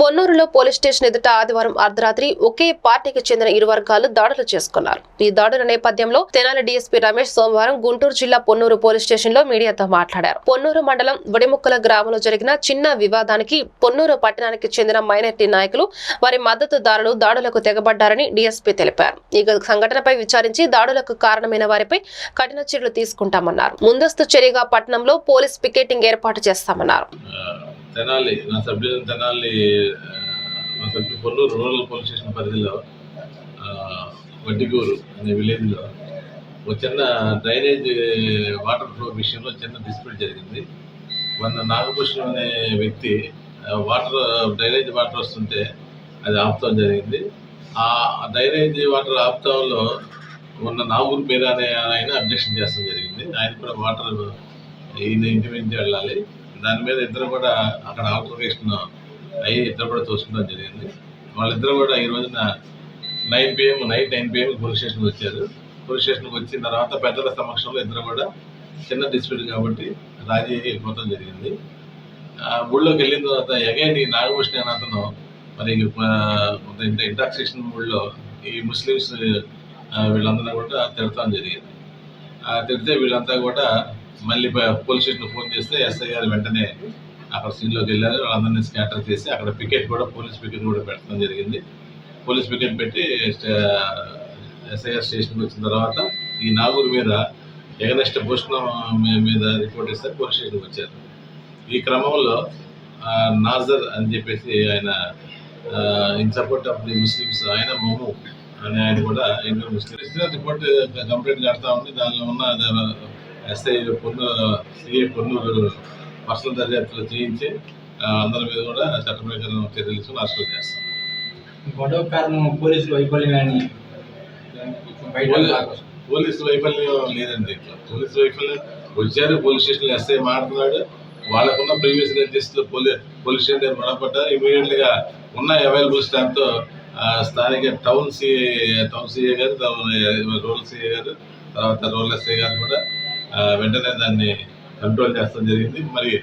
పొన్నూరులో police station ఎదుట ఆదివారం అర్ధరాత్రి ఒకే పార్టీకి చెందిన ఇరు వర్గాలు దాడులు చేసుకున్నారు. ఈ దాడుల నేపథ్యంలో తెనాలి డీఎస్పీ రమేష్ సోమవారం గుంటూరు జిల్లా పొన్నూరు పోలీస్ స్టేషన్లో మీడియాతో మాట్లాడారు. పొన్నూరు మండలం వడిముక్కల గ్రామంలో జరిగిన చిన్న వివాదానికి పొన్నూరు పట్టణానికి చెందిన మైనార్టీ నాయకులు వారి మద్దతుదారులు దాడులకు తెగబడ్డారని డీఎస్పీ తెలిపారు. ఈ సంఘటనపై విచారించి దాడులకు కారణమైన వారిపై కఠిన చర్యలు తీసుకుంటామన్నారు. ముందస్తు చర్యగా పట్టణంలో పోలీస్ పికెటింగ్ ఏర్పాటు చేస్తామన్నారు. తెనాలి నా సబ్ డివిజన్ తెనాలి మా నా sub Ponnuru rural police station పరిధిలో వడ్డిగూరు అనే విలేజ్లో ఒక చిన్న డ్రైనేజ్ వాటర్ ఫ్లో విషయంలో చిన్న డిస్ప్యూట్ జరిగింది. మొన్న నాగభూషణం అనే వ్యక్తి వాటర్ డ్రైనేజ్ వాటర్ వస్తుంటే అది ఆపుతాం జరిగింది. ఆ డ్రైనేజ్ వాటర్ ఆపుతాంలో ఉన్న నాగూరు పేరు అనే ఆయన అబ్జెక్షన్ చేస్తాం జరిగింది. ఆయన కూడా వాటర్ ఈయన ఇంటి నుంచి వెళ్ళాలి. దాని మీద ఇద్దరు కూడా అక్కడ ఆల్టర్నేషన్ అయ్యి ఇద్దరు కూడా తోసుకోవడం జరిగింది. వాళ్ళిద్దరు కూడా ఈ రోజున nine PM night nine PM police స్టేషన్కి వచ్చారు. పోలీస్ స్టేషన్కి వచ్చిన తర్వాత పెద్దల సమక్షంలో ఇద్దరు కూడా చిన్న డిస్ప్యూట్ కాబట్టి రాజీ అయిపోతాం జరిగింది. ఆ ఊళ్ళోకి వెళ్ళిన తర్వాత ఎగైన్ ఈ నాగభూషణ అతను మరి ఇంటాక్సేషన్ ఊళ్ళో ఈ ముస్లిమ్స్ వీళ్ళందరూ కూడా తిడతాం జరిగింది. ఆ, తిడితే వీళ్ళంతా కూడా మళ్ళీ పోలీస్ స్టేషన్ ఫోన్ చేస్తే ఎస్ఐ గారు వెంటనే అక్కడ సీన్లోకి వెళ్ళారు. వాళ్ళందరినీ స్కాటర్ చేసి అక్కడ పికెట్ కూడా పోలీస్ పికెట్ కూడా పెట్టడం జరిగింది. పోలీస్ పికెట్ పెట్టి ఎస్ఐఆర్ స్టేషన్కి వచ్చిన తర్వాత ఈ నాగూరు మీద ఎగనెస్ట్ భూషణం మీద రిపోర్ట్ ఇస్తే పోలీస్ స్టేషన్కి వచ్చారు. ఈ క్రమంలో నాజర్ అని చెప్పేసి ఆయన in support of the Muslims ఆయన మొము అని ఆయన కూడా ఇంటర్ ముస్లిం. రిపోర్ట్ కంప్లైంట్ కడతా ఉంది. దానిలో ఉన్న SI Ponnuru CI Ponnuru personal దర్యాప్తులు చేయించి అందరి మీద కూడా చట్ట ప్రకారం చర్యలు తీసుకుని అరెస్ట్ చేస్తాం. గొడవ కారణం పోలీసులు వైఫల్యం అని. పోలీసు వైఫల్యం లేదండి ఇట్లా. పోలీసు వైఫల్యం వచ్చారు పోలీస్ స్టేషన్ ఎస్ఐ మాట్లాడుతున్నాడు. వాళ్ళకున్న ప్రీవియస్ రిజిస్టర్ పోలీ పోలీస్ స్టేషన్ దగ్గర గొడవపడ్డారు ఇమీడియట్గా ఉన్న అవైలబుల్ స్టాఫ్తో ఆ, స్థానిక టౌన్ సిఏ టౌన్ సిఏ గారు రూరల్ సిఏ గారు తర్వాత రూరల్ ఎస్ఐ గారు కూడా వెంటనే దాన్ని కంట్రోల్ చేస్తాం జరిగింది. మరి